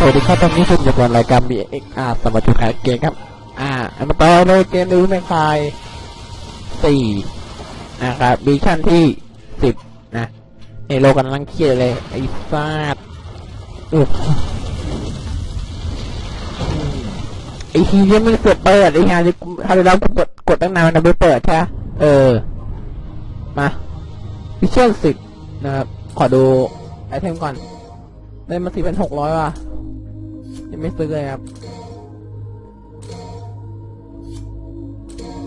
สวัสดีครับตอนนี้คุณอยู่กับรายการ BXR สมัครจุแพเกมครับ อ่าอันมาต่อเลยเกมดูแมคไฟสี่นะครับบีชั่นที่สิบนะเอโลกันลังเครียดเลย ไอ้ฟาดอุ๊ยไอ้ทียังไม่เปิดเปิดไอ้ฮาที่ถ้าเรากดกดตั้งนานมันไม่เปิดใช่ไหมเออ มาบิชั่นสิบนะครับ ขอดูไอเทมก่อนได้มาสี่พันหกร้อยว่ะ ยังไม่ซื้อเลยครับ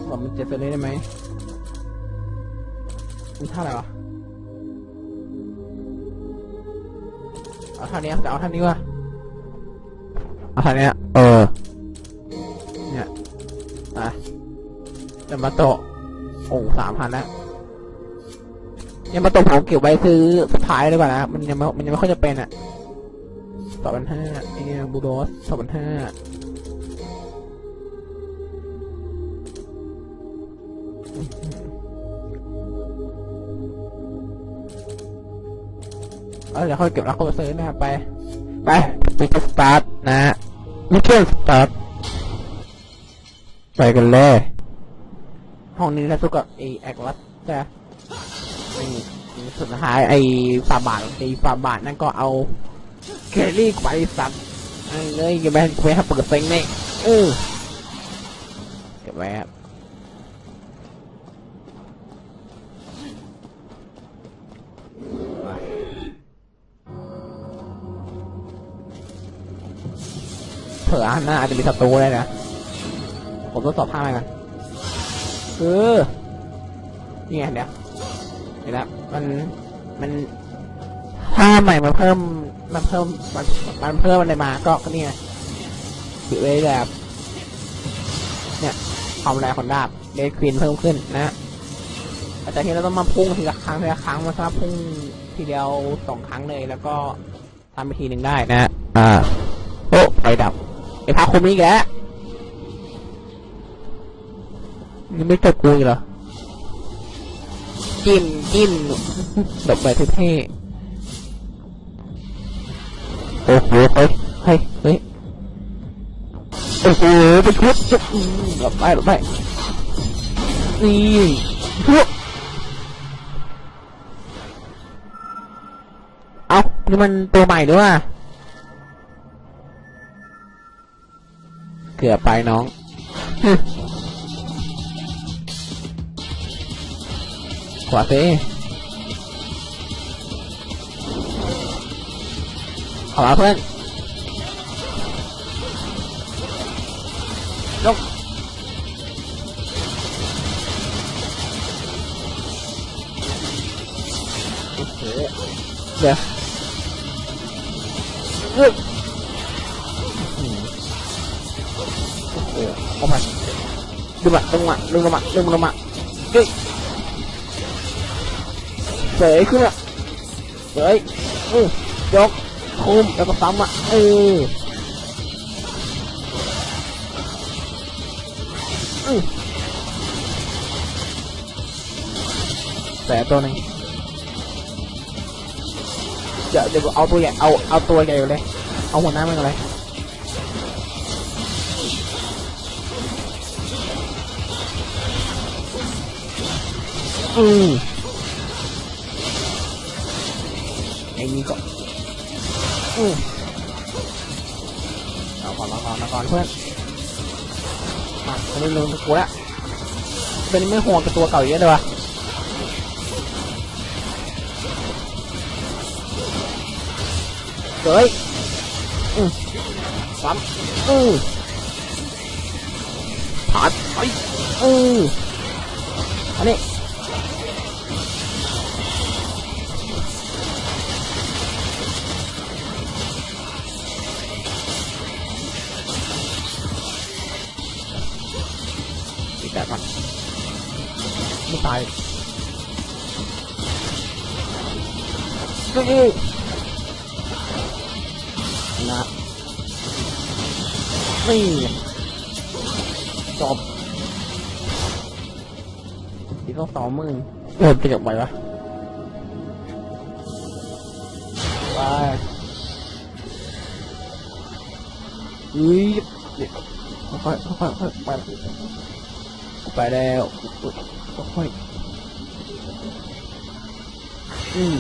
บอกมันเจ็ดซื้อเลยได้ไหมมันเท่าไหร่วะเอาเท่านี้จะเอาเท่านี้วะเอาเท่านี้เออเนี่ยอะจะมาโตะโอ้สามพันแล้วยังมาโตะผมเก็บไว้ซื้อสุดท้ายเลยก่อนนะมันยังไม่มันยังไม่ค่อยจะเป็นอะ สองพันห้าเอบูโดสสองพันห้าเออเดี๋ยวค่อยเก็บแล้วก็ซื้อนะครับไป ไปมิเชลสตาร์ทนะมิเชลสตาร์ทไปกันเลย ห้องนี้นะสุกับไอแอกลัสใช่สุดท้ายไอฟาบาทไอฟาบาทนั่นก็เอา เคลี่ไปสัตว์เลยอย่าไปไปให้เปิดเซ็งนี่เออเก็บไว้ครับเผื่อหน้าอาจจะมีศัตรูได้นะ ผมทดสอบท่าไหมกันเออนี่ไงเดี๋ยวเห็นแล้วมันมัน ท่าใหม่มาเพิ่มมันเพิ่มมันมันเพิ่มอะไรมาก็ก็นี่ไงปิดไว้แบบเนี่ยความแรงของดาบเดควินเพิ่มขึ้นนะแต่ทีเราต้องมาพุ่งทีละครั้งทีละครั้งมันสาพุ่งทีเดียวสองครั้งเลยแล้วก็ทำไปทีหนึ่งได้นะอ่าโอ้ไฟดับไอ้พาคุมนี่แกแล้วยังไม่จบกูอีกเหรอจิ้มจิ้มแบบแบบเท่ๆ โอ้โหเฮ้ยเฮ้ยเฮ้ยโอ้โหไปชุดจุ๊บอืมหลบไปหลบไปนี่ชุบเอานี่มันตัวใหม่ด้วยว่ะเกือบไปน้องฮึขวาเซ่ ขวาเพื่อนยกโอเคเดี๋ยวเฮ้ยโอ้โหเอามาดึงมาดึงมาดึงมาดึงมาเฮ้ยเสยขึ้นอะเสยอือยกคุ มแล้วก็ซ้ำอะเออแต่ตัวหนึงเดี๋ยวเดี๋ยวเอาตัวใหญ่เอาเอาตัวใหญ่เลย เอาหัวหน้ามันเลยอืมไอ้นี่ก็ อือเอาก่อนเอาก่อนเอาก่อนเพื่อนมาคนนี้ลืมกูละเป็นไม่ห่วงกับตัวเก่าเยอะเลยวะเฮ้ยอือซ้ำอือผ่านไปอืออันนี้ ตายนี่นะนี่จบอีกต้องสองหมื่นเออจะเก็บไว้ปะไปอุ้ยค่อยค่อยค่อยไป ไปแล้วค่อยอืม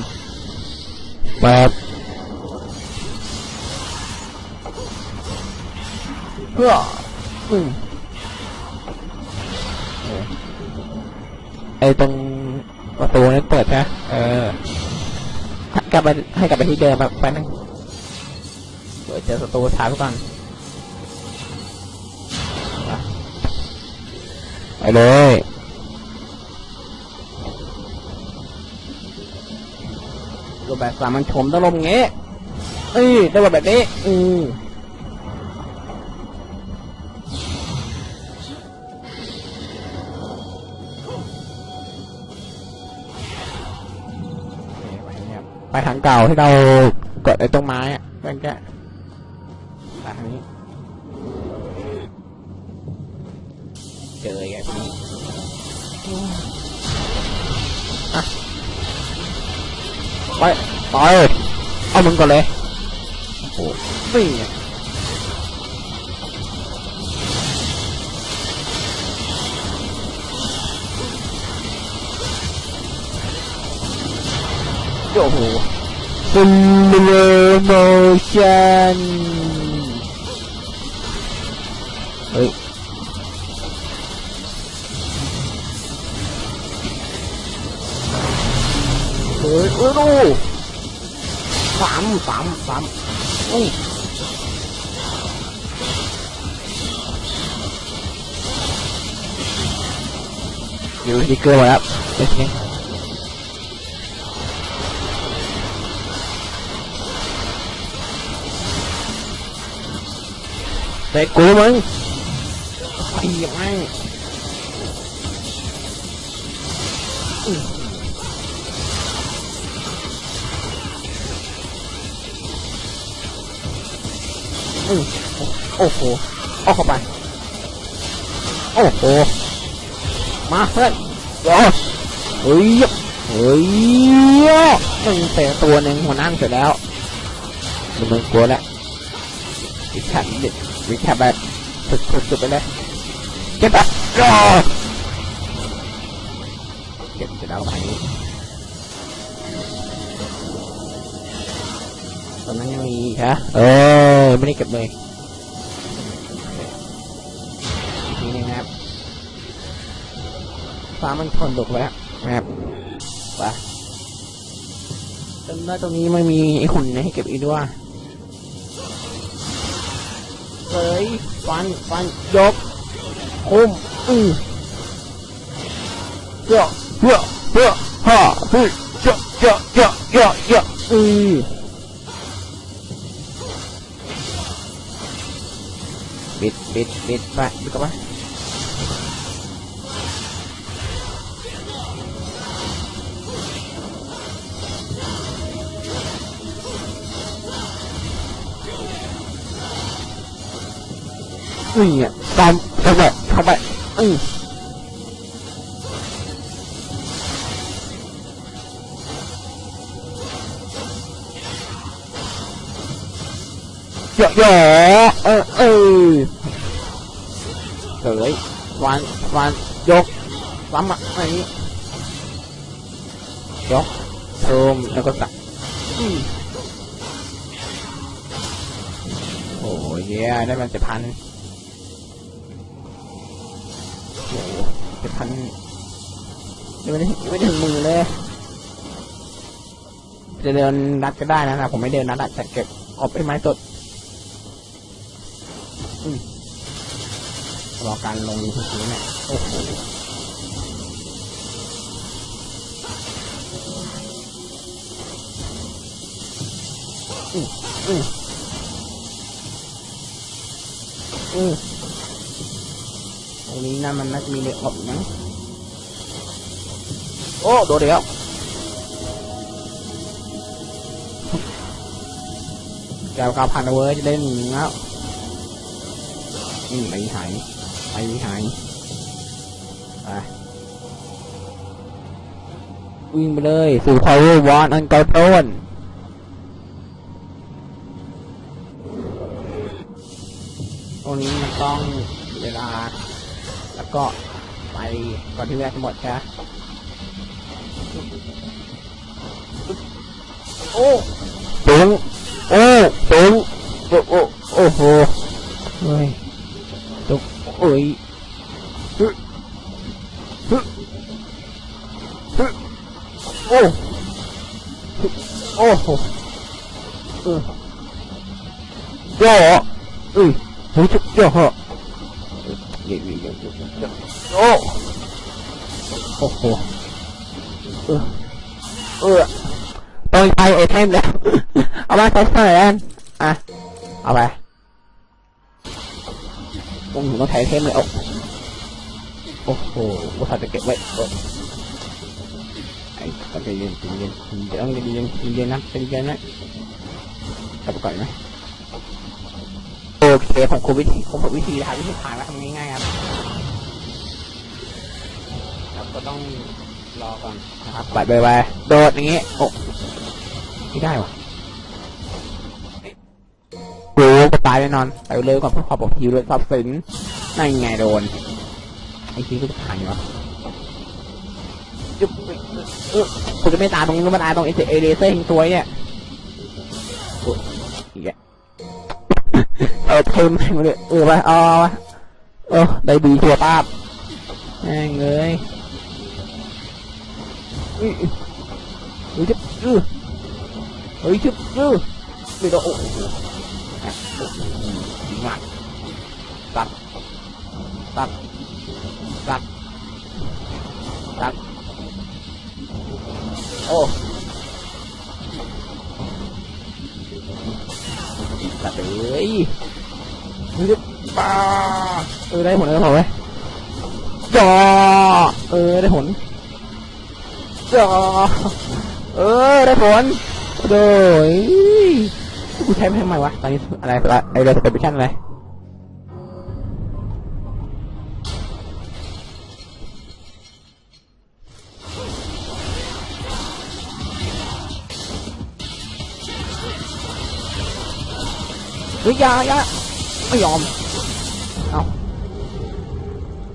แบบเพื่ออืมไอ้ตรงประตูนั้นเปิดใช่ไหมเออกลับไปให้กลับไปที่เดิมแบบไปบนึงเดี๋ยวเจอศัตรูถามก่อน ไปเลยรูปแบบสามัญชนต้องลมอย่างงี้เอ้ยได้แบบนี้อืมไปทางเก่าที่เรากดไอ้ตรงไม้อะแม่งแกไปทางนี้ ไปไปเอามึงก่อนเลยโอ้โหนี่ไงโอ้โห slow motion เฮ้ยเอ้ยดูสามสามสามอุ้ยอยู่ที่เกอร์มาแล้วเดี๋ยวนี้เด็กกูมึงไอ้ยังไง อือโอ้โหเอาเข้าไป โอ้โห มาเพื่อนรอเฮ้ยเฮ้ยหนึ่งแต่ตัวหนึ่งหัวนั่งเสร็จแล้วมันมึงกลัวแล้ววิแคปดิวิแคบแบบสุดๆไปเลยเก็บอะ อนนั้นยังมีอีกฮะเออไม่ได้เก็บเลยอีกทีหนึงนะครับฟ้ามันทนดุกแล้วนะครับไปจนได้ตรงนี้ไม่มีไอ้หุ่นให้เก็บอีกด้วยเฮ้ยฟันฟันยกคุมอือเจาะเจาะเจาะฮ่าเฮ้ยเจาะเจาะเจาะเจาะเจาะอือ บิดบิดบิดไปบิดกลับไปนี่ อะตามเข้าไปเข้าไปอือเยอะๆเออเออเสยฟันฟันยกซ้ำอะอันนี้ยกโซมแล้วก็ตักอืมโอ้ยเย้ได้มันเจ็ดพันโอ้เจ็ดพันยังไม่ได้ยังไม่ถึงมือเลย จะเดินนัดก็ได้นะครับผมไม่เดินนัดอะจะเก็บออกเป็นไม้สด รอการลงทุกทีเนี่ยโอ้โหอืออืออือตรงนี้นะมันน่าจะมีเด็กออกอยู่มั้งโอ้โดดเดียวแกวกาพันเอาเว้จะเล่นแล้ว อืมไม่หายไปหายไปวิ่งไปเลย สู่ power one อันไกลโพ้นต้องเวลา แล้วก็ไปก่อนที่เวลาจะหมดใช่ไหมโอ้ตึงโอ้ตึงโอ้โอ้โอ้โหเฮ้ย ตุกโอ้ยฮึฮึฮึโอ้ฮึโอ้โหเออย่อเอ้ยเฮ้ยจะย่อเหรอเย่เย่เย่เย่เย่โอ้โอ้โหเออเออ ต้องหนอะเอาไปต้องใช้เทมเลยโอ้โอ้โหว่าจะเก็บไว้เออไอ้ต้องใจเย็นใจเย็นเดี๋ยวต้องใจเย็นใจเย็นนะใจเย็นนะกลับไปก่อนไหมโอเคผมคุวิธีผมบอกวิธีนะครับวิธีผ่านแล้วทำง่ายๆครับครับก็ต้องรอก่อนนะครับไปไปโดดอย่างเงี้ยโอ้ไม่ได้วะโอ้ก็ตายแน่นอนไปเลยก่อนเพื่อความปลอดภัยเลยทรัพย์สินนั่นไงโดน ไอ้ที่ก็จะผ่ายวะจุ๊บกูจะไม่ตายตรงนี้ก็มาตายตรงไอ้เอเลเซอร์หิงตัวเนี่ยอีกแล้วเออเทมเลยเออไปเอาไปเออได้ดีชัวป้าบแม่งเลยอุ้ยเฮ้ยจุ๊บอือเฮ้ยจุ๊บอือไม่โดนโอ้ ตัด ตัด ตัด ตัด โอ้ ตัดเลยเฮ้ยจุ๊บป้าเออได้ผลแล้วเปล่าเว้ยจอเออได้ผลจอเออได้ผลโดยกูใช้ไปทำไมวะตอนนี้อะไรอะไรไอรือสเปเชียลอะไร ฮ้ยยายาไม่ยอม เอา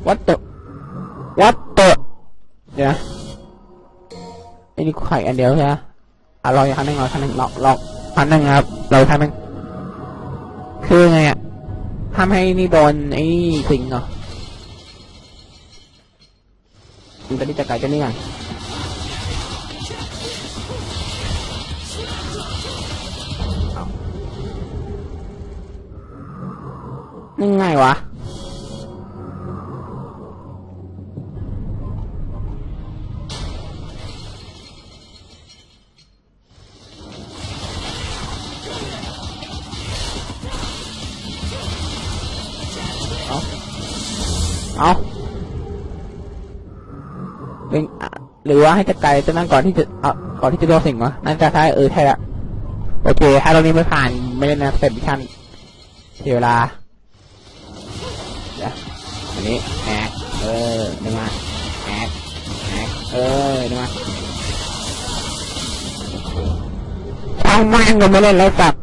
what the what the เดี๋ยวนะไอ้นี่ไข่อันเดียวใช่ไหมอะรออีกครั้งหนึ่งรออีกครั้งหนึ่งรอรอครั้งหนึ่งครับเรออีกครั้งหนึงคือไงอะทำให้นี่โดนไอ้นี่สิงเหรอมันจะได้จัดการกันนี่กัน นี่ไงวะ เอาเป็นอะหรือว่าให้จัดการจะนั่งก่อนที่จะเอ่อก่อนที่จะโดนสิ่งวะนั่นจะใช่เออใช่ละโอเคถ้าเรานี้ไม่ผ่านไม่ได้นะเสร็จมิชชั่นเสียเวลา อันนี้แฮกเออดึงมาแฮกแฮกเออดึงมาช่างม่งก็ไม่เล่นแล้วจับ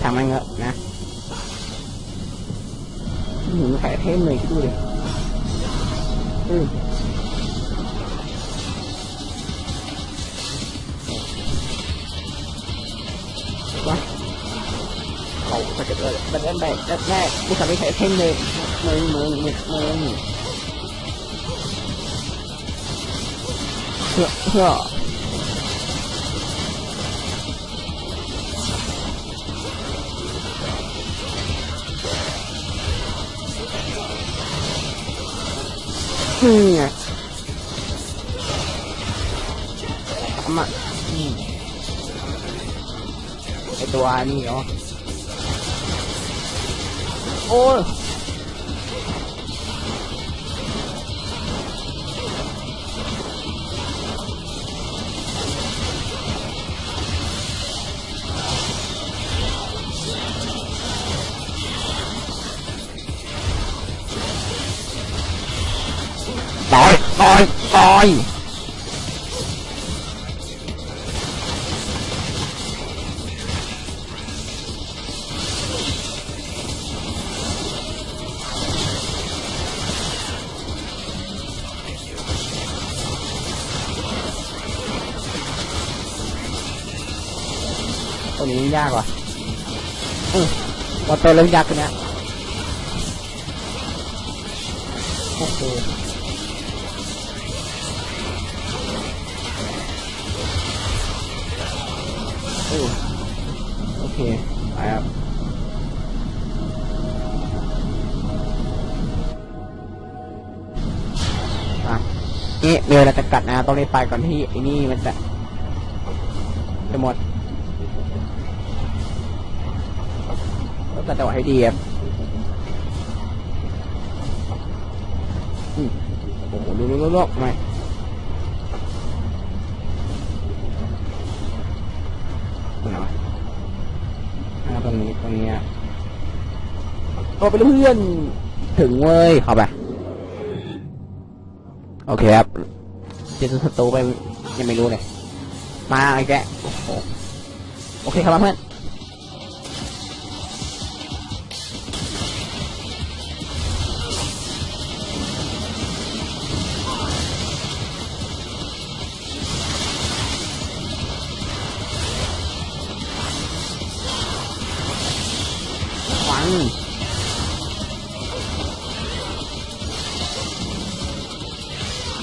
ช่างม่งเถอะนะหนูใส่เทมเลยคิดดูดิอืม เขาจะเกิดบันแรกแรกแรกกูสามารถใช้เทมเลยมึงมึงมึงมึงเฮ้อเฮ้อนี่ไอะอืมไอตัวนี่เหรอ โอ้ยต่ อมอนเตอร์เริ่ยากขึ้นแล้วโอ้โหอู้โอเคไปครับอะนี่เมีเวลาจะกัดนะต้องรีบไปก่อนที่ไอ้นี่มันจะจะหมด ต้องจัดจังหวะให้ดีครับอืมโอ้โหลุกลุกลุกไม่ตรงไหนวะอ่าตรงนี้ตรงนี้อะโตไปเลยเพื่อนถึงเว้ยเข้าไปโอเคครับเจอศัตรูไปยังไม่รู้เลย มาไอ้แกโอ้โหโอเคครับเพื่อน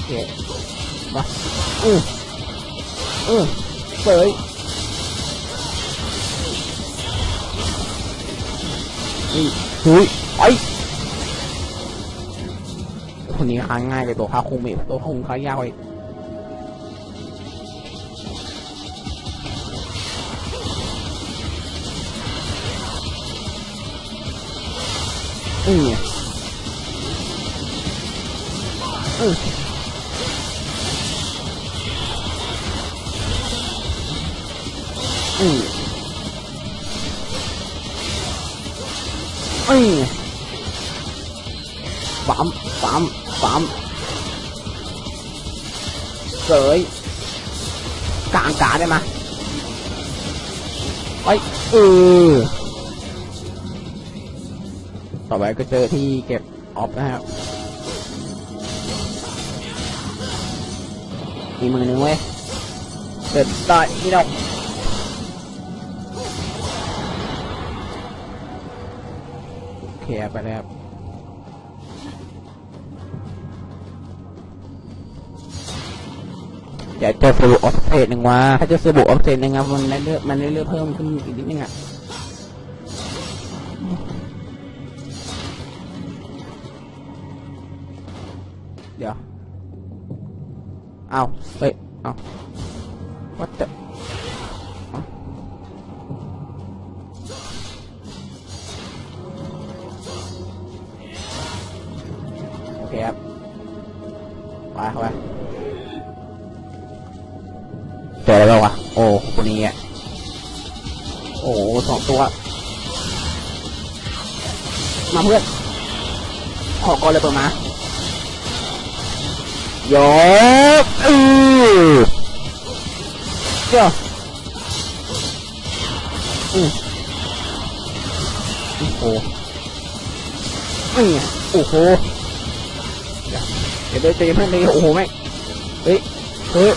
เคมาอืออือเสยนี่หุยไอคนนี้ค้างง่ายเลยตัวค้าคงไม่ตัวคงค้ายากเลยอืออ ต่อไปก็เจอที่เก็บออฟนะครับมีมือหนึ่งเว้ยเด็ดได้ที่ดอกเคลียร์ไปแล้วครับเดี๋ยวเจอสบู่ออฟเซตหนึ่งว่าถ้าเจอสบู่ออฟเซตหนึ่งครับมันได้เลือกมันได้เลือกเพิ่มขึ้นอีกนิดนึงอะ เอา what the โอเคครับไปเข้าไปเจออะไรบ้างวะ โอ้คนนี้อะ โอ้สองตัว มาเพื่อน ขอกอเลยเปิดมา ยกเออเจ้าอืมโอ้โหนี่ไงโอ้โหเดี๋ยวเดี๋ยวเจอเพื่อนเลยโอ้โหแม่งเฮ้ยเฮ้ย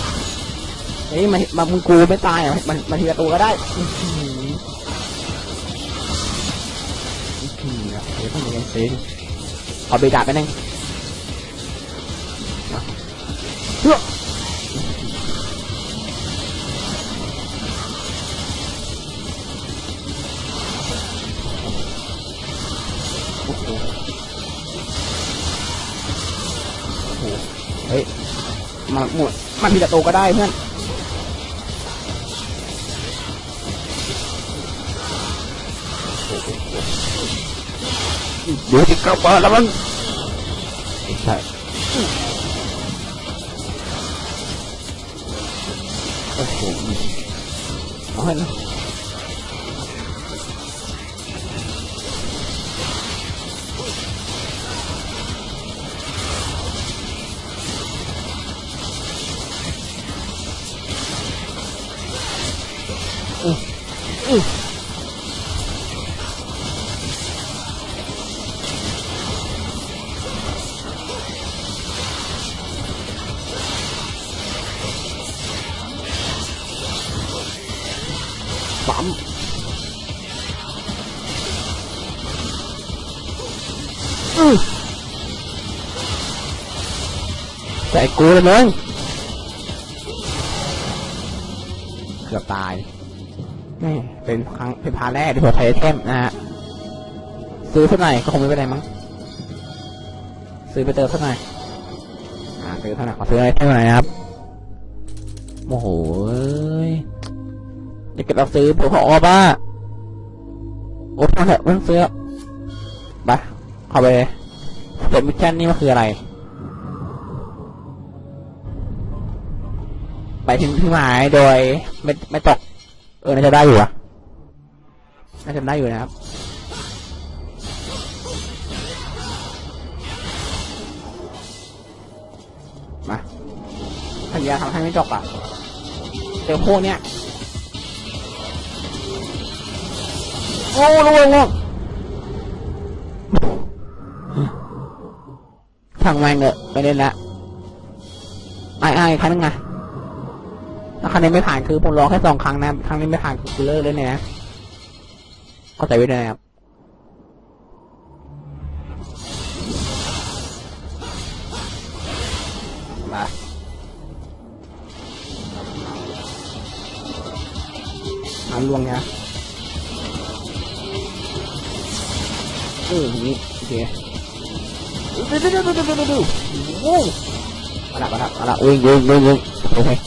เฮ้ยมามามึงกูไม่ตายอะมันมาทีละตัวก็ได้อือหืออื้อหือเดี๋ยวต้องเรียนเซนเอาเบดาไปนึง เฮ้ยโอ้โหโอ้โหเฮ้ยมาหมด มันทีละตัวก็ได้เพื่อนเดี๋ยวจะกลับมาแล้วมันใช่ โอ้โหเอา ส่กูเลยมึงเกือบตายนี่เป็นครั้งเป็นพาแรกที่ผมใช้ไอเทมนะฮะซื้อสักหน่อยก็คงไม่เป็นไรมั้งซื้อไปเติมสักหน่อยอ่าซื้อเท่าไหร่ขอซื้อไอเทมหน่อยนะครับโอ้โหเอ้ยอยากเก็บเอาซื้อผมขอออบ้าโอ้ยมาเถอะไม่ต้องซื้อแล้วไปเข้าไปเลยเปิดมิชชั่นนี่มันคืออะไร ไปถึงที่หมายโดยไม่ไม่ตก เออน่าจะได้อยู่อะน่าจะได้อยู่นะครับมาพยายามทำให้ไม่ตกอะเจอพวกเนี้ยโอ้ลงลงลงทางแมงเนอะไปเล่นละไอ้ไอ้ครั้งนึงไง ถ้าครั้งนี้ไม่ผ่านคือผมรอแค่สองครั้งนะ ครั้งนี้ไม่ผ่านคือเลิกเลยเนี่ยนะเข้าใจไว้เลยนะครับมาอันลวงเนี่ยเออนี้โอเคดูดูดูดูดูดูดูโอ้มาละมาละมาละวิ่งวิ่งวิ่งวิ่งโอเค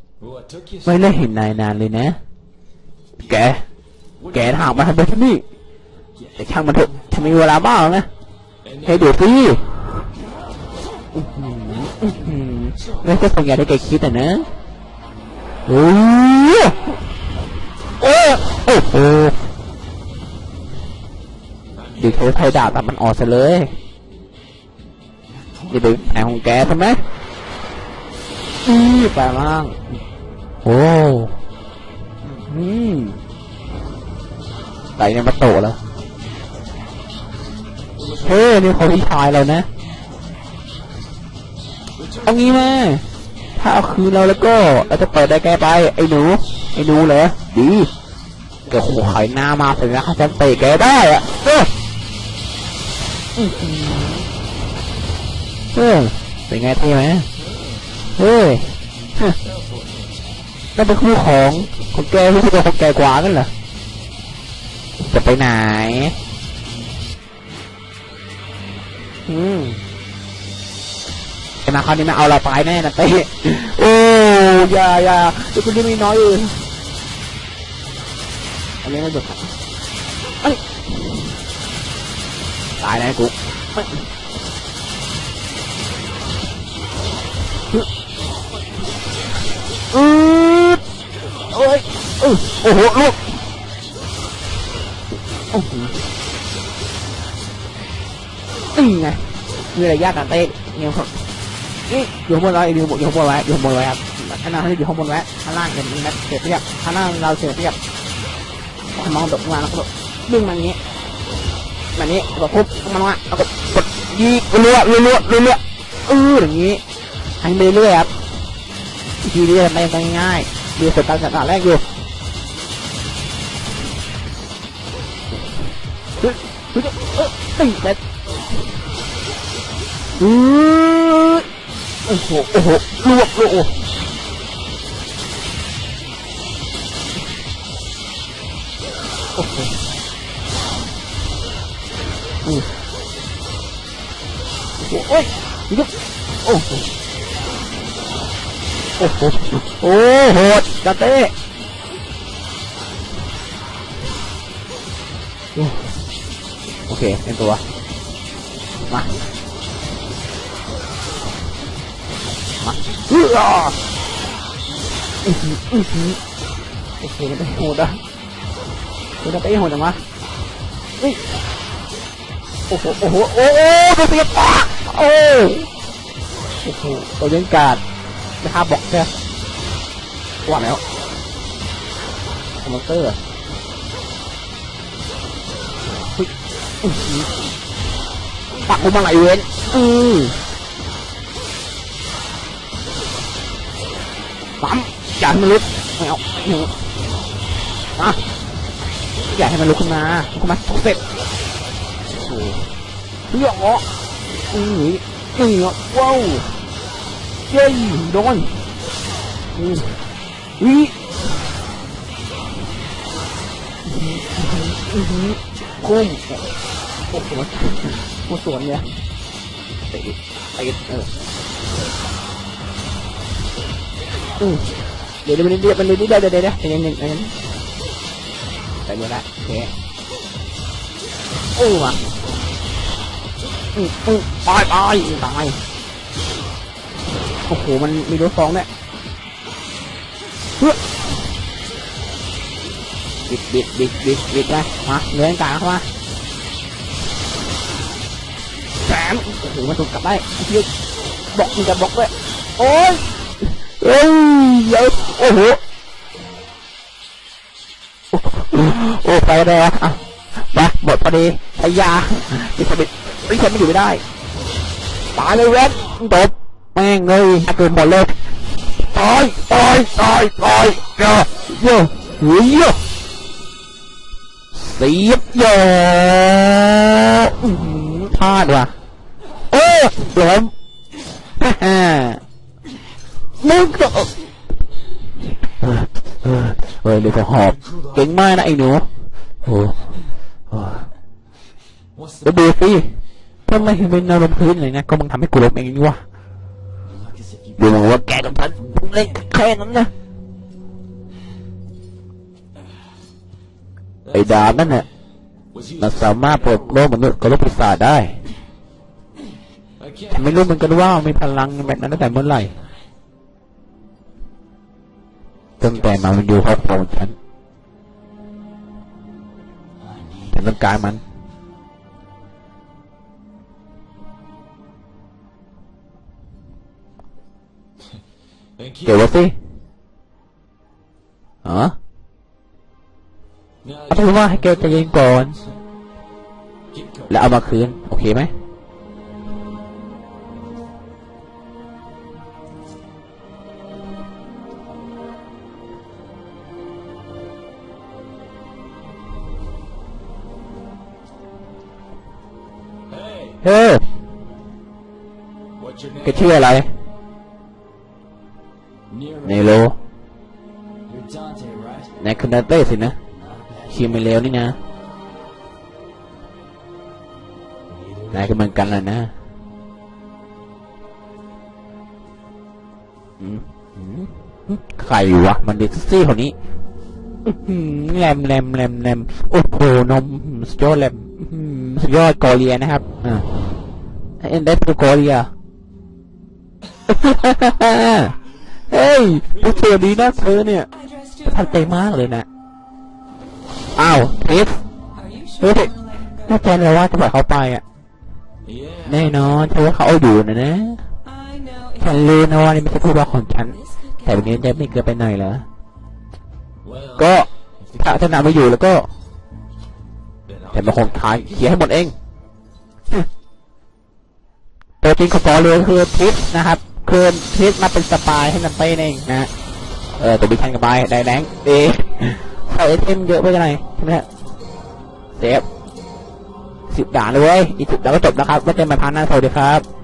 ไม่ได้เห็นนายนานเลยนะ แก แกถามมาทำไมที่นี่แต่ช่างมันเถอะฉันมีเวลาบ้างนะให้ดูสิไม่ใช่ส่งอย่าที่แกคิดอ่นะโอ้ยโอ้โอ้โหดีเธอใช้ดาบตัดมันออกซะเลยอย่าไปแอบของแกทำไมอือแปลล่าง โอ้อืมไหลในประตูแล้ว เฮ้ยนี่เขาพี่ชายเรานะ เอางี้มาถ้าเอาคืนเราแล้วก็เราจะเปิดได้แกไป ไอ้หนู ไอ้หนูเหรอ ดีแกโหหายหน้ามาเลยนะฉันเตะแกได้อะเอออื้อหือเออเป็นไงเท่ไหมเฮ้ยฮะ นั่นเป็นคู่ของของแกไม่ใช่ของแกกว่ากันเหรอจะไปไหน อืมแต่มาคราวนี้มาเอาเราไปแน่นะเต้โอ้อยาอยาไอ้คนที่มีน้อยอื่นอันนี้ไม่เบิกครับเอ้ยตายแล้วกูเอืดโอ้ยโอ้โหลูกโอ้โหนี่ไงมีอะไรยากกันเต้เนี่ยครับนี่อยู่ข้างบนไว้อยู่อยู่ข้างบนไว้อยู่ข้างบนไว้ครับข้างหน้าให้อยู่ข้างบนไว้ข้างล่างเป็นนัดเสียเรียบข้างล่าเราเสียเรียบมองตกมาแล้วก็ดึงมันนี้แบบนี้แล้วก็ทุบมันว่าแล้วก็กดยีรัวรัวรัวรัวรัวเอออย่างนี้ให้ไปเรื่อยครับ ทีนี้จะไปง่ายๆดีสุดตามสถานแรกอยู่เฮ้ยเฮ้ยเอ้ยเอ้ยแต่อือโอ้โห โอ้โหลวกลวกโอ้โหอือโอ้โหโอ้ยยุบโอ้โห โอ้โหโอ้โหดกระเต้โอเคเป็นตัว มา มาเฮ้ออื้อหืออื้อหือโอเคมันได้โหดอะมันจะได้โหดจังวะนี่โอ้โห โอ้โห โอ้โหตัวเสียบปากโอ้โอ้โหตัวเล่นการ์ด ไม่ห้าบอกใช่ไหมว่าแล้วคอมมอนเตอร์ปักกูมาไหลเว้นอือปั๊มอย่าให้มันลุกไม่เอาไม่เอามาอย่าให้มันลุกขึ้นมาลุกขึ้นมาเสร็จโอ้โหเรื่องเหรออือนี่เหรอว้าว เย้ยโดนอือวิอือหือคุ้มโอ้โหโอ้สวนเนี่ยเตะเตะเอออือเดี๋ยวเดี๋ยวเดี๋ยวเดี๋ยวเดี๋ยวเดี๋ยวเดี๋ยวเดี๋ยวเดี๋ยวเดี๋ยวเดี๋ยวเดี๋ยวแต่เดี๋ยวละโอเคโอ้มาอืออือตายตายตาย โอ้โห มันมีรถฟองเนี่ยเฮ้ยบิดบิดบิดบิดบิดไปมาเลื้อนกลางเข้ามาแสมโอ้โห มันถูกกลับได้เฮ้ยบอกมันจะบอกด้วย โอ้ยเอ้ยเดี๋ยโอ้โห โอ้ไปเลยอะอะไปหมดพอดีไอ้ยาดิฉันไม่ดิฉันไม่อยู่ไม่ได้ ตายเลยเว้นตบ แม่งเลยเกินหมดเลยตายตายตายตายเยอะเยอะเฮ้ยเยอะเสียบเยอะอื้อหือพลาดว่ะโอ้ล้มฮ่าฮ่ามึงก็เออเออเอเดี๋ยวจะหอบเก่งมากนะไอ้หนูโอ้โอ้ What's แล้วดูสิทำไมถึงเป็นนอนบนพื้นเลยนะ ก็มึงทำให้กูล้มเองนี่วะ luck as if you ดูมึงว่าแกกับฉันมึงเล่นแค่นั้นนะไอ้ดาบนั่นน่ะมันสามารถปลดโลกมนุษย์กับโลกปีศาจได้แต่ไม่รู้เหมือนกันว่ามีพลังแบบนั้นตั้งแต่เมื่อไหร่ตั้งแต่มามันอยู่ครอบครัวฉันฉันต้องการมัน เก็บ you. ไว้สิอ๋อ Now เอาเป็นว่าให้เกลใจเย็นก่อน keep going. แล้วเอามาคืน โอเคไหม Hey, เฮ้ย what's your แก name? ชื่ออะไร right? นาเต้สินะ Not bad. ชื่ไม่เลวนี่นะนายก็เหมือนกันแหละนะใครวะ มันเด็กซี่คนนี้อื้อหือแรมแรมแรมแรมโอ้โห นมสุดยอดแรมอื้อหือสุดยอดกอเรียนะครับอ่าเอ็นได้ปูกอเรียเฮ้ยดูเธอดีนะเธอเนี่ย ประทับใจมากเลยนะอ้าวทส Are you Hey. sure you let him แน่ใจเลยว่าจะปล่อยเขาไปอะ Yeah. แน่นอนเพราะว่าเขาเอาอยู่นะนะฉันรู้นะว่านี่ไม่ใช่ผู้รักของฉัน แต่วันนี้จะไม่เกินไปหน่อยเหรอก็ถ้าถ้านำไม่อยู่แล้วก็ แต่มาคงทายเคลียให้หมดเองตัวจริงของกอเรือคือทิศนะครับ คือทิศมาเป็นสปายให้นันเต้เองนะ เออตัวบิชันกับบายไดแรงเอใส่ไอเทมเยอะไปกันไหนใช่ไหมฮะเซฟสิบด่านเลยอีกสิบด่านก็จบแล้วครับไว้เจอกันใหม่พาร์ทหน้าสวัสดีครับ